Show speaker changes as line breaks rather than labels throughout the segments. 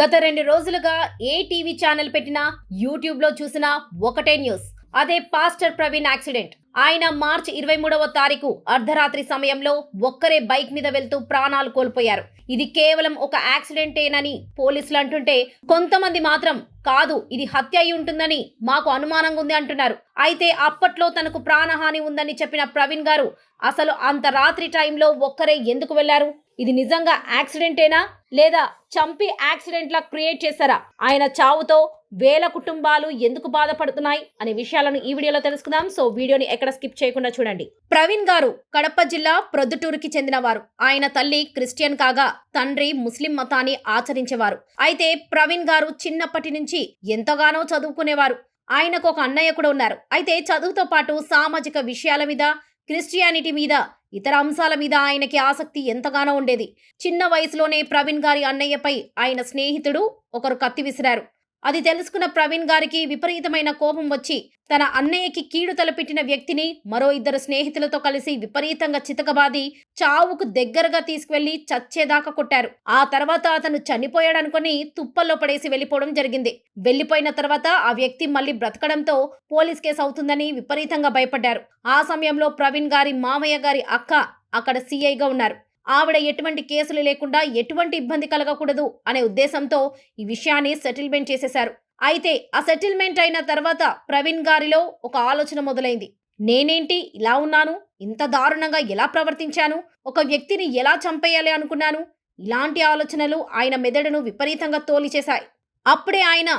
గత రెండు రోజులుగా ఏ టీవీ ఛానల్ పెట్టినా యూట్యూబ్లో చూసినా ఒకటే న్యూస్. అదే పాస్టర్ ప్రవీణ్ యాక్సిడెంట్. ఆయన మార్చ్ ఇరవై మూడవ తారీఖు అర్ధరాత్రి సమయంలో ఒక్కరే బైక్ మీద వెళ్తూ ప్రాణాలు కోల్పోయారు. ఇది కేవలం ఒక యాక్సిడెంటేనని పోలీసులు అంటుంటే కొంతమంది మాత్రం కాదు ఇది హత్య అయి ఉంటుందని మాకు అనుమానంగా ఉంది అంటున్నారు. అయితే అప్పట్లో తనకు ప్రాణహాని ఉందని చెప్పిన ప్రవీణ్ గారు అసలు అంత రాత్రి టైంలో ఒక్కరే ఎందుకు వెళ్ళారు ఇది నిజంగా యాక్సిడెంటేనా? లేదా చంపి యాక్సిడెంట్ లా క్రియేట్ చేశారా? ఆయన చావుతో వేల కుటుంబాలు ఎందుకు బాధపడుతున్నాయి? అనే విషయాలను ఈ వీడియోలో తెలుసుకుందాం. సో వీడియోని ఎక్కడ స్కిప్ చేయకుండా చూడండి. ప్రవీణ్ గారు కడప జిల్లా ప్రొద్దుటూరుకి చెందినవారు. ఆయన తల్లి క్రిస్టియన్ కాగా తండ్రి ముస్లిం మతాన్ని ఆచరించేవారు. అయితే ప్రవీణ్ గారు చిన్నప్పటి నుంచి ఎంతగానో చదువుకునేవారు. ఆయనకు ఒక అన్నయ్య కూడా ఉన్నారు. అయితే చదువుతో పాటు సామాజిక విషయాల మీద క్రిస్టియానిటీ మీద ఇతర అంశాల మీద ఆయనకి ఆసక్తి ఎంతగానో ఉండేది. చిన్న వయసులోనే ప్రవీణ్ గారి అన్నయ్యపై ఆయన స్నేహితుడు ఒకరు కత్తి విసిరారు. అది తెలుసుకున్న ప్రవీణ్ గారికి విపరీతమైన కోపం వచ్చి తన అన్నయ్యకి కీడు తలపెట్టిన వ్యక్తిని మరో ఇద్దరు స్నేహితులతో కలిసి విపరీతంగా చితకబాది చావుకు దగ్గరగా తీసుకువెళ్ళి చచ్చేదాకా కొట్టారు. ఆ తర్వాత అతను చనిపోయాడనుకుని తుప్పల్లో పడేసి వెళ్ళిపోవడం జరిగింది. వెళ్ళిపోయిన తర్వాత ఆ వ్యక్తి మళ్ళీ బ్రతకడంతో పోలీస్ కేసు అవుతుందని విపరీతంగా భయపడ్డారు. ఆ సమయంలో ప్రవీణ్ గారి మామయ్య గారి అక్క అక్కడ సీఐగా ఉన్నారు. ఆవిడ ఎటువంటి కేసులు లేకుండా ఎటువంటి ఇబ్బంది కలగకూడదు అనే ఉద్దేశంతో ఈ విషయాన్ని సెటిల్మెంట్ చేసేశారు. అయితే ఆ సెటిల్మెంట్ అయిన తర్వాత ప్రవీణ్ గారిలో ఒక ఆలోచన మొదలైంది. నేనేంటి ఇలా ఉన్నాను? ఇంత దారుణంగా ఎలా ప్రవర్తించాను? ఒక వ్యక్తిని ఎలా చంపేయాలి అనుకున్నాను? ఇలాంటి ఆలోచనలు ఆయన మెదడును విపరీతంగా తోలిచేశాయి. అప్పుడే ఆయన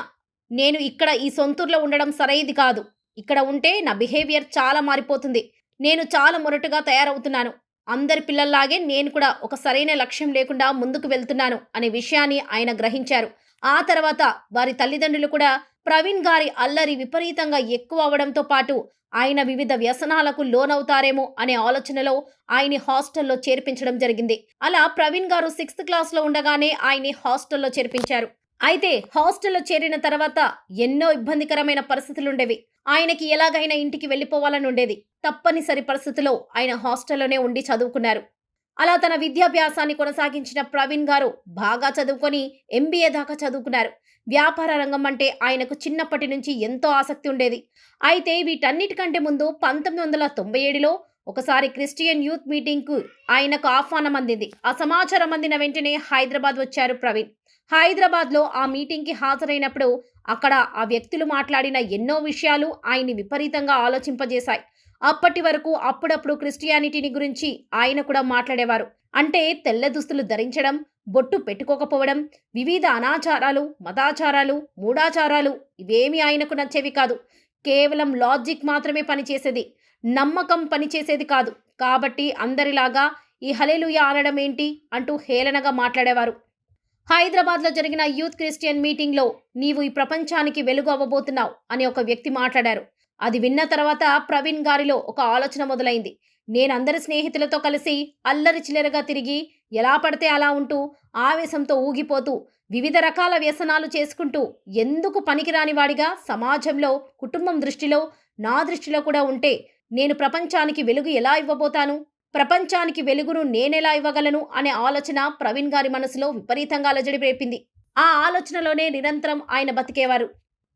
నేను ఇక్కడ ఈ సొంతూరులో ఉండడం సరైంది కాదు. ఇక్కడ ఉంటే నా బిహేవియర్ చాలా మారిపోతుంది. నేను చాలా మొరటుగా తయారవుతున్నాను. అందరి పిల్లల్లాగే నేను కూడా ఒక సరైన లక్ష్యం లేకుండా ముందుకు వెళ్తున్నాను అనే విషయాన్ని ఆయన గ్రహించారు. ఆ తర్వాత వారి తల్లిదండ్రులు కూడా ప్రవీణ్ గారి అల్లరి విపరీతంగా ఎక్కువ అవడంతో పాటు ఆయన వివిధ వ్యసనాలకు లోనవుతారేమో అనే ఆలోచనలో ఆయన్ని హాస్టల్లో చేర్పించడం జరిగింది. అలా ప్రవీణ్ గారు సిక్స్త్ క్లాస్లో ఉండగానే ఆయన్ని హాస్టల్లో చేర్పించారు. అయితే హాస్టల్లో చేరిన తర్వాత ఎన్నో ఇబ్బందికరమైన పరిస్థితులుండేవి. ఆయనకి ఎలాగైనా ఇంటికి వెళ్ళిపోవాలని ఉండేది. తప్పనిసరి పరిస్థితిలో ఆయన హాస్టల్లోనే ఉండి చదువుకున్నారు. అలా తన విద్యాభ్యాసాన్ని కొనసాగించిన ప్రవీణ్ గారు బాగా చదువుకొని ఎంబీఏ దాకా చదువుకున్నారు. వ్యాపార రంగం అంటే ఆయనకు చిన్నప్పటి నుంచి ఎంతో ఆసక్తి ఉండేది. అయితే వీటన్నిటికంటే ముందు పంతొమ్మిది వందల తొంభై ఏడులో ఒకసారి క్రిస్టియన్ యూత్ మీటింగ్కు ఆయనకు ఆహ్వానం అందింది. ఆ సమాచారం అందిన వెంటనే హైదరాబాద్ వచ్చారు ప్రవీణ్. హైదరాబాద్లో ఆ మీటింగ్కి హాజరైనప్పుడు అక్కడ ఆ వ్యక్తులు మాట్లాడిన ఎన్నో విషయాలు ఆయన్ని విపరీతంగా ఆలోచింపజేశాయి. అప్పటి వరకు అప్పుడప్పుడు క్రిస్టియానిటీని గురించి ఆయన కూడా మాట్లాడేవారు. అంటే తెల్ల దుస్తులు ధరించడం బొట్టు పెట్టుకోకపోవడం వివిధ అనాచారాలు మతాచారాలు మూఢాచారాలు ఇవేమీ ఆయనకు నచ్చేవి కాదు. కేవలం లాజిక్ మాత్రమే పనిచేసేది. నమ్మకం పనిచేసేది కాదు. కాబట్టి అందరిలాగా ఈ హలేలుయ ఆనడం ఏంటి? అంటూ హేళనగా మాట్లాడేవారు. హైదరాబాద్లో జరిగిన యూత్ క్రిస్టియన్ మీటింగ్లో నీవు ఈ ప్రపంచానికి వెలుగు అవ్వబోతున్నావు అని ఒక వ్యక్తి మాట్లాడారు. అది విన్న తర్వాత ప్రవీణ్ గారిలో ఒక ఆలోచన మొదలైంది. నేను అందరి స్నేహితులతో కలిసి అల్లరి చిల్లరగా తిరిగి ఎలా పడితే అలా ఉంటూ ఆవేశంతో ఊగిపోతూ వివిధ రకాల వ్యసనాలు చేసుకుంటూ ఎందుకు పనికిరాని వాడిగా సమాజంలో కుటుంబం దృష్టిలో నా దృష్టిలో కూడా ఉంటే నేను ప్రపంచానికి వెలుగు ఎలా ఇవ్వబోతాను? ప్రపంచానికి వెలుగును నేనెలా ఇవ్వగలను? అనే ఆలోచన ప్రవీణ్ గారి మనసులో విపరీతంగా అలజడి రేపింది. ఆ ఆలోచనలోనే నిరంతరం ఆయన బతికేవారు.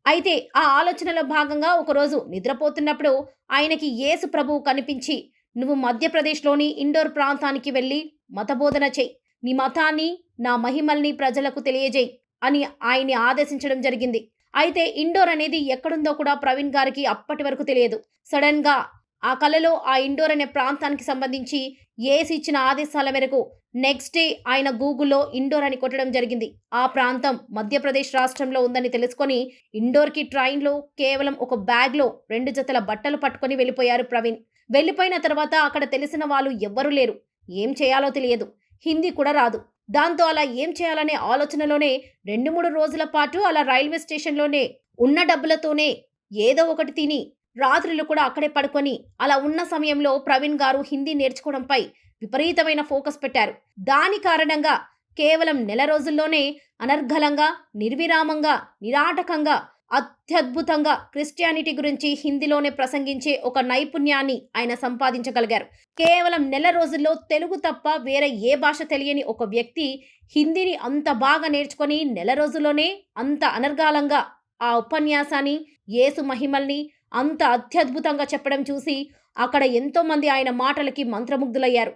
అయితే ఆ ఆలోచనలో భాగంగా ఒకరోజు నిద్రపోతున్నప్పుడు ఆయనకి యేసు ప్రభువు కనిపించి నువ్వు మధ్యప్రదేశ్లోని ఇండోర్ ప్రాంతానికి వెళ్ళి మతబోధన చెయ్యి నీ మతాన్ని నా మహిమల్ని ప్రజలకు తెలియజేయి అని ఆయన్ని ఆదేశించడం జరిగింది. అయితే ఇండోర్ అనేది ఎక్కడుందో కూడా ప్రవీణ్ గారికి అప్పటి వరకు తెలియదు. సడన్గా ఆ కళలో ఆ ఇండోర్ అనే ప్రాంతానికి సంబంధించి ఏసి ఇచ్చిన ఆదేశాల మేరకు నెక్స్ట్ డే ఆయన గూగుల్లో ఇండోర్ అని కొట్టడం జరిగింది. ఆ ప్రాంతం మధ్యప్రదేశ్ రాష్ట్రంలో ఉందని తెలుసుకొని ఇండోర్కి ట్రైన్లో కేవలం ఒక బ్యాగ్లో రెండు జతల బట్టలు పట్టుకొని వెళ్ళిపోయారు ప్రవీణ్. వెళ్ళిపోయిన తర్వాత అక్కడ తెలిసిన వాళ్ళు ఎవ్వరూ లేరు. ఏం చేయాలో తెలియదు. హిందీ కూడా రాదు. దాంతో అలా ఏం చేయాలనే ఆలోచనలోనే రెండు మూడు రోజుల పాటు అలా రైల్వే స్టేషన్లోనే ఉన్న డబ్బులతోనే ఏదో ఒకటి తిని రాత్రులు కూడా అక్కడే పడుకొని అలా ఉన్న సమయంలో ప్రవీణ్ గారు హిందీ నేర్చుకోవడంపై విపరీతమైన ఫోకస్ పెట్టారు. దాని కారణంగా కేవలం నెల రోజుల్లోనే అనర్ఘలంగా నిర్విరామంగా నిరాటకంగా అత్యద్భుతంగా క్రిస్టియానిటీ గురించి హిందీలోనే ప్రసంగించే ఒక నైపుణ్యాన్ని ఆయన సంపాదించగలిగారు. కేవలం నెల రోజుల్లో తెలుగు తప్ప వేరే ఏ భాష తెలియని ఒక వ్యక్తి హిందీని అంత బాగా నేర్చుకొని నెల రోజుల్లోనే అంత అనర్గాలంగా ఆ ఉపన్యాసాన్ని యేసు మహిమల్ని అంత అత్యద్భుతంగా చెప్పడం చూసి అక్కడ ఎంతోమంది ఆయన మాటలకి మంత్రముగ్ధులయ్యారు.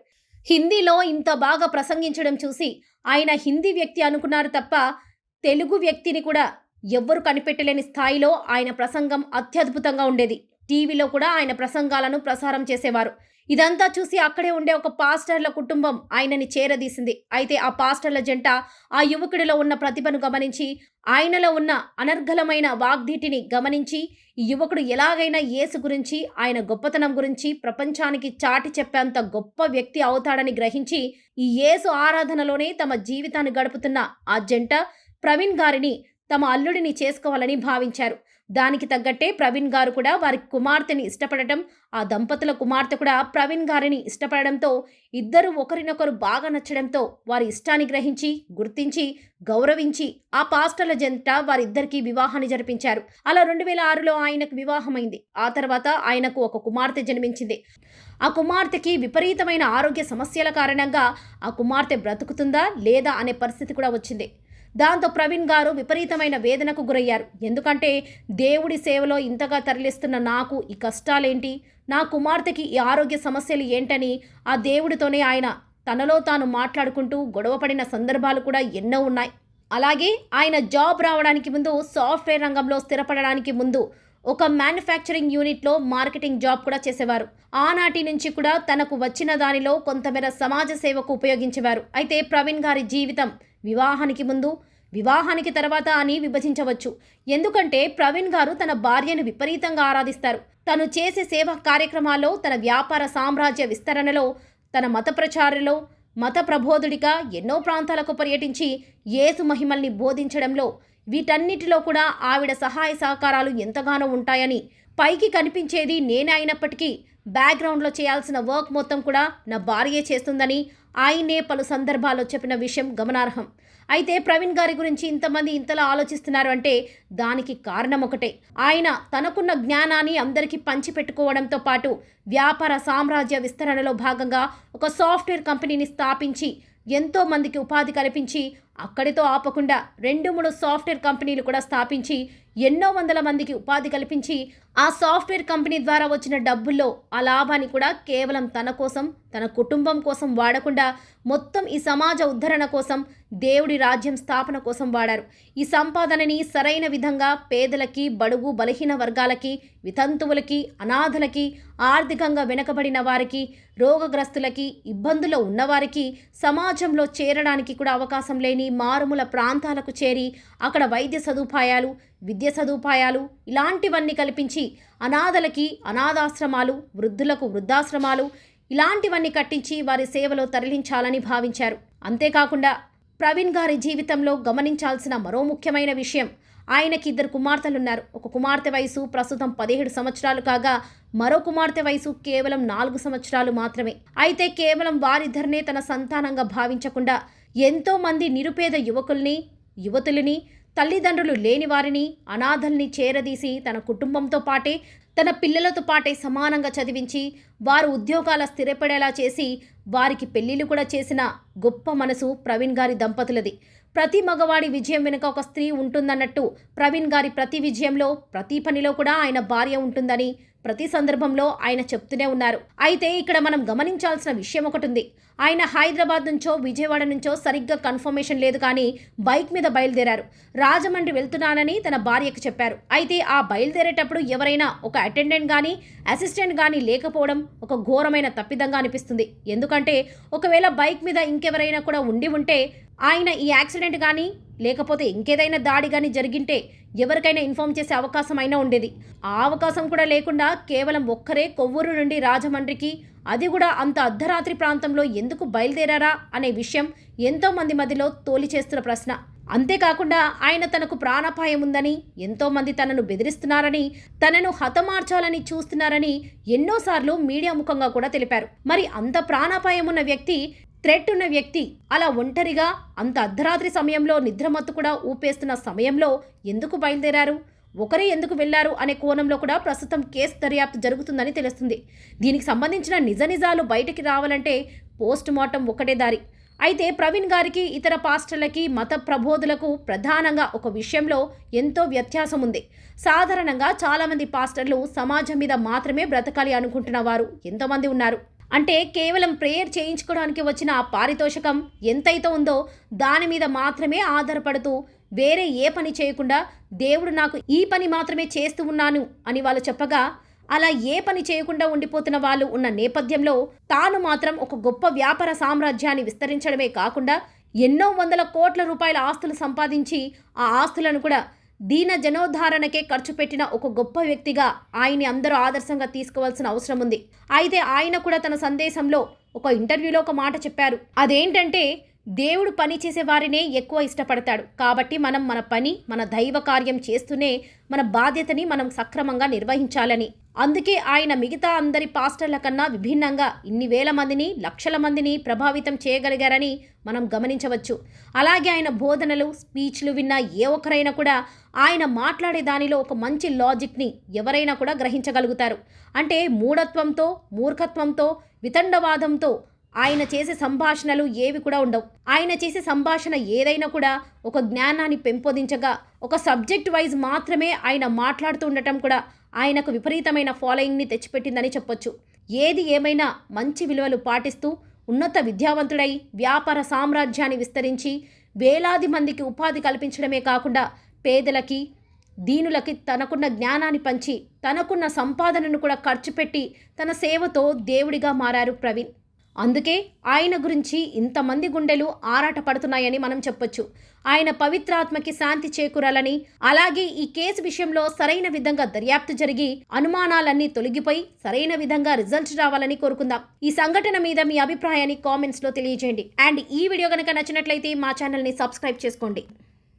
హిందీలో ఇంత బాగా ప్రసంగించడం చూసి ఆయన హిందీ వ్యక్తి అనుకున్నారు తప్ప తెలుగు వ్యక్తిని కూడా ఎవ్వరు కనిపెట్టలేని స్థాయిలో ఆయన ప్రసంగం అత్యద్భుతంగా ఉండేది. టీవీలో కూడా ఆయన ప్రసంగాలను ప్రసారం చేసేవారు. ఇదంతా చూసి అక్కడే ఉండే ఒక పాస్టర్ల కుటుంబం ఆయనని చేరదీసింది. అయితే ఆ పాస్టర్ల జంట ఆ యువకుడిలో ఉన్న ప్రతిభను గమనించి ఆయనలో ఉన్న అనర్గళమైన వాగ్ధీటిని గమనించి ఈ యువకుడు ఎలాగైనా యేసు గురించి ఆయన గొప్పతనం గురించి ప్రపంచానికి చాటి చెప్పేంత గొప్ప వ్యక్తి అవుతాడని గ్రహించి ఈ యేసు ఆరాధనలోనే తమ జీవితాన్ని గడుపుతున్న ఆ జంట ప్రవీణ్ గారిని తమ అల్లుడిని చేసుకోవాలని భావించారు. దానికి తగ్గట్టే ప్రవీణ్ గారు కూడా వారి కుమార్తెని ఇష్టపడటం ఆ దంపతుల కుమార్తె కూడా ప్రవీణ్ గారిని ఇష్టపడడంతో ఇద్దరు ఒకరినొకరు బాగా నచ్చడంతో వారి ఇష్టాన్ని గ్రహించి గుర్తించి గౌరవించి ఆ పాస్టర్ల జంట వారిద్దరికీ వివాహాన్ని జరిపించారు. అలా రెండు వేల ఆరులో ఆయనకు వివాహమైంది. ఆ తర్వాత ఆయనకు ఒక కుమార్తె జన్మించింది. ఆ కుమార్తెకి విపరీతమైన ఆరోగ్య సమస్యల కారణంగా ఆ కుమార్తె బ్రతుకుతుందా లేదా అనే పరిస్థితి కూడా వచ్చింది. దాంతో ప్రవీణ్ గారు విపరీతమైన వేదనకు గురయ్యారు. ఎందుకంటే దేవుడి సేవలో ఇంతగా తరలిస్తున్న నాకు ఈ కష్టాలేంటి? నా కుమార్తెకి ఈ ఆరోగ్య సమస్యలు ఏంటని ఆ దేవుడితోనే ఆయన తనలో తాను మాట్లాడుకుంటూ గొడవపడిన సందర్భాలు కూడా ఎన్నో ఉన్నాయి. అలాగే ఆయన జాబ్ రావడానికి ముందు సాఫ్ట్వేర్ రంగంలో స్థిరపడడానికి ముందు ఒక మ్యానుఫ్యాక్చరింగ్ యూనిట్లో మార్కెటింగ్ జాబ్ కూడా చేసేవారు. ఆనాటి నుంచి కూడా తనకు వచ్చిన దానిలో కొంతమేర సమాజ సేవకు ఉపయోగించేవారు. అయితే ప్రవీణ్ గారి జీవితం వివాహానికి ముందు వివాహానికి తర్వాత అని విభజించవచ్చు. ఎందుకంటే ప్రవీణ్ గారు తన భార్యను విపరీతంగా ఆరాధిస్తారు. తను చేసే సేవా కార్యక్రమాల్లో తన వ్యాపార సామ్రాజ్య విస్తరణలో తన మత ప్రచారంలో మత ప్రబోధుడిగా ఎన్నో ప్రాంతాలకు పర్యటించి యేసు మహిమల్ని బోధించడంలో వీటన్నిటిలో కూడా ఆవిడ సహాయ సహకారాలు ఎంతగానో ఉంటాయని పైకి కనిపించేది నేనే అయినప్పటికీ బ్యాక్గ్రౌండ్లో చేయాల్సిన వర్క్ మొత్తం కూడా నా భార్యే చేస్తుందని ఆయనే పలు సందర్భాల్లో చెప్పిన విషయం గమనార్హం. అయితే ప్రవీణ్ గారి గురించి ఇంతమంది ఇంతలా ఆలోచిస్తున్నారు అంటే దానికి కారణం ఒకటే. ఆయన తనకున్న జ్ఞానాన్ని అందరికీ పంచిపెట్టుకోవడంతో పాటు వ్యాపార సామ్రాజ్య విస్తరణలో భాగంగా ఒక సాఫ్ట్వేర్ కంపెనీని స్థాపించి ఎంతో మందికి ఉపాధి కల్పించి అక్కడితో ఆపకుండా రెండు మూడు సాఫ్ట్వేర్ కంపెనీలు కూడా స్థాపించి ఎన్నో వందల మందికి ఉపాధి కల్పించి ఆ సాఫ్ట్వేర్ కంపెనీ ద్వారా వచ్చిన డబ్బుల్లో ఆ లాభాన్ని కూడా కేవలం తన కోసం తన కుటుంబం కోసం వాడకుండా మొత్తం ఈ సమాజ ఉద్ధరణ కోసం దేవుడి రాజ్యం స్థాపన కోసం వాడారు. ఈ సంపాదనని సరైన విధంగా పేదలకి బడుగు బలహీన వర్గాలకి వితంతువులకి అనాథలకి ఆర్థికంగా వెనుకబడిన వారికి రోగగ్రస్తులకి ఇబ్బందుల్లో ఉన్నవారికి సమాజంలో చేరడానికి కూడా అవకాశం లేని మారుమూల ప్రాంతాలకు చేరి అక్కడ వైద్య సదుపాయాలు విద్య సదుపాయాలు ఇలాంటివన్నీ కల్పించి అనాథలకి అనాథాశ్రమాలు వృద్ధులకు వృద్ధాశ్రమాలు ఇలాంటివన్నీ కట్టించి వారి సేవలో తరలించాలని భావించారు. అంతేకాకుండా ప్రవీణ్ గారి జీవితంలో గమనించాల్సిన మరో ముఖ్యమైన విషయం ఆయనకి ఇద్దరు కుమార్తెలున్నారు. ఒక కుమార్తె వయసు ప్రస్తుతం పదిహేడు సంవత్సరాలు కాగా మరో కుమార్తె వయసు కేవలం నాలుగు సంవత్సరాలు మాత్రమే. అయితే కేవలం వారిద్దరినే తన సంతానంగా భావించకుండా ఎంతోమంది నిరుపేద యువకుల్ని యువతులని తల్లిదండ్రులు లేని వారిని అనాథల్ని చేరదీసి తన కుటుంబంతో పాటే తన పిల్లలతో పాటే సమానంగా చదివించి వారు ఉద్యోగాల స్థిరపడేలా చేసి వారికి పెళ్ళిళ్ళు కూడా చేసిన గొప్ప మనసు ప్రవీణ్ గారి దంపతులది. ప్రతి మగవాడి విజయం వెనుక ఒక స్త్రీ ఉంటుందన్నట్టు ప్రవీణ్ గారి ప్రతి విజయంలో ప్రతి పనిలో కూడా ఆయన భార్య ఉంటుందని ప్రతి సందర్భంలో ఆయన చెప్తూనే ఉన్నారు. అయితే ఇక్కడ మనం గమనించాల్సిన విషయం ఒకటి ఉంది ఆయన హైదరాబాద్ నుంచో విజయవాడ నుంచో సరిగ్గా కన్ఫర్మేషన్ లేదు కానీ బైక్ మీద బయలుదేరారు. రాజమండ్రి వెళ్తున్నానని తన భార్యకు చెప్పారు. అయితే ఆ బయలుదేరేటప్పుడు ఎవరైనా ఒక అటెండెంట్ కానీ అసిస్టెంట్ కానీ లేకపోవడం ఒక ఘోరమైన తప్పిదంగా అనిపిస్తుంది. ఎందుకంటే ఒకవేళ బైక్ మీద ఇంకెవరైనా కూడా ఉండి ఉంటే ఆయన ఈ యాక్సిడెంట్ కానీ లేకపోతే ఇంకేదైనా దాడి కానీ జరిగింటే ఎవరికైనా ఇన్ఫామ్ చేసే అవకాశం అయినా ఉండేది. ఆ అవకాశం కూడా లేకుండా కేవలం ఒక్కరే కొవ్వూరు నుండి రాజమండ్రికి అది కూడా అంత అర్ధరాత్రి ప్రాంతంలో ఎందుకు బయలుదేరారా అనే విషయం ఎంతోమంది మధ్యలో తోలి చేస్తున్న ప్రశ్న. అంతేకాకుండా ఆయన తనకు ప్రాణాపాయం ఉందని ఎంతోమంది తనను బెదిరిస్తున్నారని తనను హతమార్చాలని చూస్తున్నారని ఎన్నోసార్లు మీడియా ముఖంగా కూడా తెలిపారు. మరి అంత ప్రాణాపాయం ఉన్న వ్యక్తి థ్రెట్ ఉన్న వ్యక్తి అలా ఒంటరిగా అంత అర్ధరాత్రి సమయంలో నిద్రమత్తు కూడా ఊపేస్తున్న సమయంలో ఎందుకు బయలుదేరారు? ఒకరే ఎందుకు వెళ్ళారు అనే కోణంలో కూడా ప్రస్తుతం కేసు దర్యాప్తు జరుగుతుందని తెలుస్తుంది. దీనికి సంబంధించిన నిజ నిజాలు బయటికి రావాలంటే పోస్ట్ మార్టం ఒకటే దారి. అయితే ప్రవీణ్ గారికి ఇతర పాస్టర్లకి మత ప్రబోధులకు ప్రధానంగా ఒక విషయంలో ఎంతో వ్యత్యాసం ఉంది. సాధారణంగా చాలామంది పాస్టర్లు సమాజం మీద మాత్రమే బ్రతకాలి అనుకుంటున్న వారు ఎంతోమంది ఉన్నారు. అంటే కేవలం ప్రేయర్ చేయించుకోవడానికి వచ్చిన ఆ పారితోషికం ఎంతైతే ఉందో దాని మీద మాత్రమే ఆధారపడుతూ వేరే ఏ పని చేయకుండా దేవుడు నాకు ఈ పని మాత్రమే చేస్తూ ఉన్నాను అని వాళ్ళు చెప్పగా అలా ఏ పని చేయకుండా ఉండిపోతున్న వాళ్ళు ఉన్న నేపథ్యంలో తాను మాత్రం ఒక గొప్ప వ్యాపార సామ్రాజ్యాన్ని విస్తరించడమే కాకుండా ఎన్నో వందల కోట్ల రూపాయల ఆస్తులు సంపాదించి ఆ ఆస్తులను కూడా దీన జనోద్ధారణకే ఖర్చు పెట్టిన ఒక గొప్ప వ్యక్తిగా ఆయన్ని అందరూ ఆదర్శంగా తీసుకోవాల్సిన అవసరం ఉంది. అయితే ఆయన కూడా తన సందేశంలో ఒక ఇంటర్వ్యూలో ఒక మాట చెప్పారు. అదేంటంటే దేవుడు పని చేసే వారినే ఎక్కువ ఇష్టపడతాడు. కాబట్టి మనం మన పని మన దైవ కార్యం చేస్తూనే మన బాధ్యతని మనం సక్రమంగా నిర్వహించాలని. అందుకే ఆయన మిగతా అందరి పాస్టర్ల కన్నా విభిన్నంగా ఇన్ని వేల మందిని లక్షల మందిని ప్రభావితం చేయగలిగారని మనం గమనించవచ్చు. అలాగే ఆయన బోధనలు స్పీచ్లు విన్న ఏ ఒక్కరైనా కూడా ఆయన మాట్లాడే దానిలో ఒక మంచి లాజిక్ని ఎవరైనా కూడా గ్రహించగలుగుతారు. అంటే మూఢత్వంతో మూర్ఖత్వంతో వితండవాదంతో ఆయన చేసే సంభాషణలు ఏవి కూడా ఉండవు. ఆయన చేసే సంభాషణ ఏదైనా కూడా ఒక జ్ఞానాన్ని పెంపొందించగా ఒక సబ్జెక్ట్ వైజ్ మాత్రమే ఆయన మాట్లాడుతూ ఉండటం కూడా ఆయనకు విపరీతమైన ఫాలోయింగ్ని తెచ్చిపెట్టిందని చెప్పొచ్చు. ఏది ఏమైనా మంచి విలువలు పాటిస్తూ ఉన్నత విద్యావంతుడై వ్యాపార సామ్రాజ్యాన్ని విస్తరించి వేలాది మందికి ఉపాధి కల్పించడమే కాకుండా పేదలకి దీనులకి తనకున్న జ్ఞానాన్ని పంచి తనకున్న సంపాదనను కూడా ఖర్చు పెట్టి తన సేవతో దేవుడిగా మారారు ప్రవీణ్. అందుకే ఆయన గురించి ఇంతమంది గుండెలు ఆరాట పడుతున్నాయని మనం చెప్పొచ్చు. ఆయన పవిత్రాత్మకి శాంతి చేకూరాలని అలాగే ఈ కేసు విషయంలో సరైన విధంగా దర్యాప్తు జరిగి అనుమానాలన్నీ తొలగిపోయి సరైన విధంగా రిజల్ట్ రావాలని కోరుకుందాం. ఈ సంఘటన మీద మీ అభిప్రాయాన్ని కామెంట్స్లో తెలియజేయండి. అండ్ ఈ వీడియో కనుక నచ్చినట్లయితే మా ఛానల్ని సబ్స్క్రైబ్ చేసుకోండి.